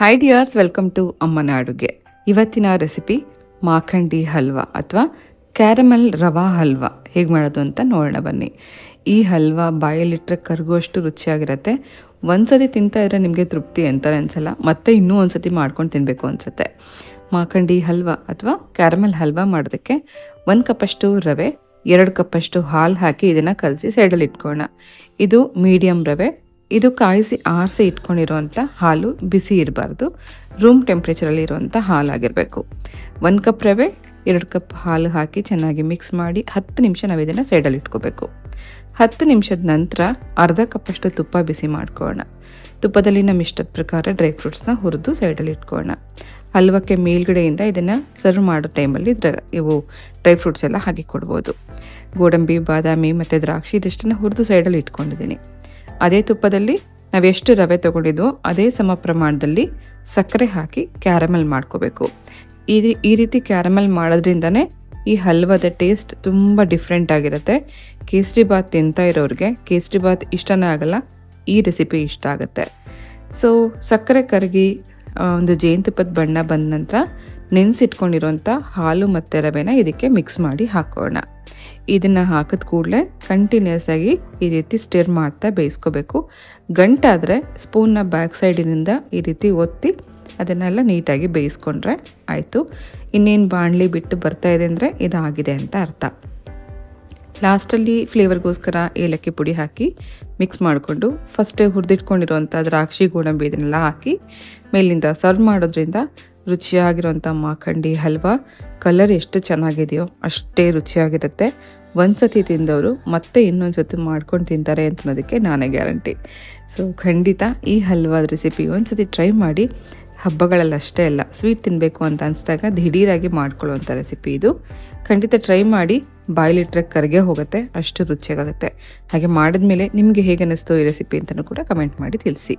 Hi dears welcome to ಅಮ್ಮನ ಅಡುಗೆ ಇವತ್ತಿನ ರೆಸಿಪಿ ಮಾಖಂಡಿ ಹಲ್ವಾ ಅಥವಾ ಕ್ಯಾರಮೆಲ್ ರವಾ ಹಲ್ವಾ ಹೇಗೆ ಮಾಡೋದು ಅಂತ ನೋಡೋಣ ಬನ್ನಿ. ಈ ಹಲ್ವಾ ಬಾಯಲ್ಲಿಟ್ಟರೆ ಕರಗುವಷ್ಟು ರುಚಿಯಾಗಿರುತ್ತೆ. ಒಂದ್ಸತಿ ತಿಂತಾ ಇದ್ರೆ ನಿಮಗೆ ತೃಪ್ತಿ ಅಂತಾರೆ ಅನ್ಸಲ್ಲ. ಮತ್ತೆ ಇನ್ನೂ ಒಂದ್ಸತಿ ಮಾಡ್ಕೊಂಡು ತಿನ್ನಬೇಕು ಅನ್ಸುತ್ತೆ. ಮಾಖಂಡಿ ಹಲ್ವಾ ಅಥವಾ ಕ್ಯಾರಮೆಲ್ ಹಲ್ವಾ ಮಾಡೋದಕ್ಕೆ ಒಂದು ಕಪ್ಪಷ್ಟು ರವೆ, ಎರಡು ಕಪ್ಪಷ್ಟು ಹಾಲು ಹಾಕಿ ಇದನ್ನು ಕಲಸಿ ಸೈಡಲ್ಲಿ ಇಟ್ಕೋಣ ಇದು ಮೀಡಿಯಮ್ ರವೆ ಇದು ಕಾಯಿಸಿ ಆರಿಸಿ ಇಟ್ಕೊಂಡಿರುವಂಥ ಹಾಲು ಬಿಸಿ ಇರಬಾರ್ದು. ರೂಮ್ ಟೆಂಪ್ರೇಚರಲ್ಲಿ ಇರುವಂಥ ಹಾಲಾಗಿರಬೇಕು. ಒಂದು ಕಪ್ ರವೆ, ಎರಡು ಕಪ್ ಹಾಲು ಹಾಕಿ ಚೆನ್ನಾಗಿ ಮಿಕ್ಸ್ ಮಾಡಿ ಹತ್ತು ನಿಮಿಷ ನಾವು ಇದನ್ನು ಸೈಡಲ್ಲಿ ಇಟ್ಕೋಬೇಕು. ಹತ್ತು ನಿಮಿಷದ ನಂತರ ಅರ್ಧ ಕಪ್ಪಷ್ಟು ತುಪ್ಪ ಬಿಸಿ ಮಾಡ್ಕೊಳ್ಳೋಣ. ತುಪ್ಪದಲ್ಲಿ ನಮ್ಮ ಇಷ್ಟದ ಪ್ರಕಾರ ಡ್ರೈ ಫ್ರೂಟ್ಸ್ನ ಹುರಿದು ಸೈಡಲ್ಲಿ ಇಟ್ಕೊಳ್ಳೋಣ. ಹಲ್ವಕ್ಕೆ ಮೇಲ್ಗಡೆಯಿಂದ ಇದನ್ನು ಸರ್ವ್ ಮಾಡೋ ಟೈಮಲ್ಲಿ ಡ್ರ ಇವು ಡ್ರೈ ಫ್ರೂಟ್ಸ್ ಎಲ್ಲ ಹಾಕಿ ಕೊಡ್ಬೋದು. ಗೋಡಂಬಿ, ಬಾದಾಮಿ ಮತ್ತು ದ್ರಾಕ್ಷಿ ಇದಿಷ್ಟನ್ನು ಹುರಿದು ಸೈಡಲ್ಲಿ ಇಟ್ಕೊಂಡಿದ್ದೀನಿ. ಅದೇ ತುಪ್ಪದಲ್ಲಿ ನಾವು ಎಷ್ಟು ರವೆ ತೊಗೊಂಡಿದ್ವೋ ಅದೇ ಸಮ ಪ್ರಮಾಣದಲ್ಲಿ ಸಕ್ಕರೆ ಹಾಕಿ ಕ್ಯಾರಮೆಲ್ ಮಾಡ್ಕೋಬೇಕು. ಈ ಈ ರೀತಿ ಕ್ಯಾರಮೆಲ್ ಮಾಡೋದ್ರಿಂದನೇ ಈ ಹಲ್ವಾದ ಟೇಸ್ಟ್ ತುಂಬ ಡಿಫ್ರೆಂಟ್ ಆಗಿರುತ್ತೆ. ಕೇಸರಿ ಬಾತ್ ತಿಂತಾ ಇರೋರಿಗೆ ಕೇಸರಿ ಬಾತ್ ಇಷ್ಟನೇ ಆಗಲ್ಲ, ಈ ರೆಸಿಪಿ ಇಷ್ಟ ಆಗುತ್ತೆ. ಸೊ ಸಕ್ಕರೆ ಕರಗಿ ಒಂದು ಜೇನುತುಪ್ಪದ ಬಣ್ಣ ಬಂದ ನಂತರ ನೆನೆಸಿಟ್ಕೊಂಡಿರೋಂಥ ಹಾಲು ಮತ್ತು ರವೆನ ಇದಕ್ಕೆ ಮಿಕ್ಸ್ ಮಾಡಿ ಹಾಕೋಣ. ಇದನ್ನು ಹಾಕಿದ ಕೂಡಲೇ ಕಂಟಿನ್ಯೂಸ್ ಆಗಿ ಈ ರೀತಿ ಸ್ಟಿರ್ ಮಾಡ್ತಾ ಬೇಯಿಸ್ಕೋಬೇಕು. ಗಂಟಾದರೆ ಸ್ಪೂನ್ನ ಬ್ಯಾಕ್ ಸೈಡಿನಿಂದ ಈ ರೀತಿ ಒತ್ತಿ ಅದನ್ನೆಲ್ಲ ನೀಟಾಗಿ ಬೇಯಿಸ್ಕೊಂಡ್ರೆ ಆಯಿತು. ಇನ್ನೇನು ಬಾಣಲಿ ಬಿಟ್ಟು ಬರ್ತಾ ಇದೆ ಅಂದರೆ ಇದಾಗಿದೆ ಅಂತ ಅರ್ಥ. ಲಾಸ್ಟಲ್ಲಿ ಫ್ಲೇವರ್ಗೋಸ್ಕರ ಏಲಕ್ಕಿ ಪುಡಿ ಹಾಕಿ ಮಿಕ್ಸ್ ಮಾಡಿಕೊಂಡು ಫಸ್ಟೇ ಹುರಿದಿಟ್ಕೊಂಡಿರೋಂಥ ದ್ರಾಕ್ಷಿ ಗೋಡಂಬಿ ಇದನ್ನೆಲ್ಲ ಹಾಕಿ ಮೇಲಿಂದ ಸರ್ವ್ ಮಾಡೋದ್ರಿಂದ ರುಚಿಯಾಗಿರೋಂಥ ಮಾಖಂಡಿ, ಹಲ್ವಾ ಕಲರ್ ಎಷ್ಟು ಚೆನ್ನಾಗಿದೆಯೋ ಅಷ್ಟೇ ರುಚಿಯಾಗಿರುತ್ತೆ. ಒಂದ್ಸತಿ ತಿಂದವರು ಮತ್ತೆ ಇನ್ನೊಂದು ಸತಿ ಮಾಡ್ಕೊಂಡು ತಿಂತಾರೆ ಅಂತ ಅನ್ನೋದಕ್ಕೆ ನಾನೇ ಗ್ಯಾರಂಟಿ. ಸೊ ಖಂಡಿತ ಈ ಹಲ್ವಾದ ರೆಸಿಪಿ ಒಂದ್ಸತಿ ಟ್ರೈ ಮಾಡಿ ಹಬ್ಬಗಳಲ್ಲಿ ಅಷ್ಟೇ ಅಲ್ಲ ಸ್ವೀಟ್ ತಿನ್ನಬೇಕು ಅಂತ ಅನಿಸಿದಾಗ ದಿಢೀರಾಗಿ ಮಾಡ್ಕೊಳ್ಳುವಂಥ ರೆಸಿಪಿ ಇದು. ಖಂಡಿತ ಟ್ರೈ ಮಾಡಿ ಬಾಯ್ಲಿಟ್ರೆ ಕರ್ಗೆ ಹೋಗುತ್ತೆ, ಅಷ್ಟು ರುಚಿಯಾಗುತ್ತೆ. ಹಾಗೆ ಮಾಡಿದ್ಮೇಲೆ ನಿಮಗೆ ಹೇಗೆ ಅನ್ನಿಸ್ತು ಈ ರೆಸಿಪಿ ಅಂತಲೂ ಕೂಡ ಕಮೆಂಟ್ ಮಾಡಿ ತಿಳಿಸಿ.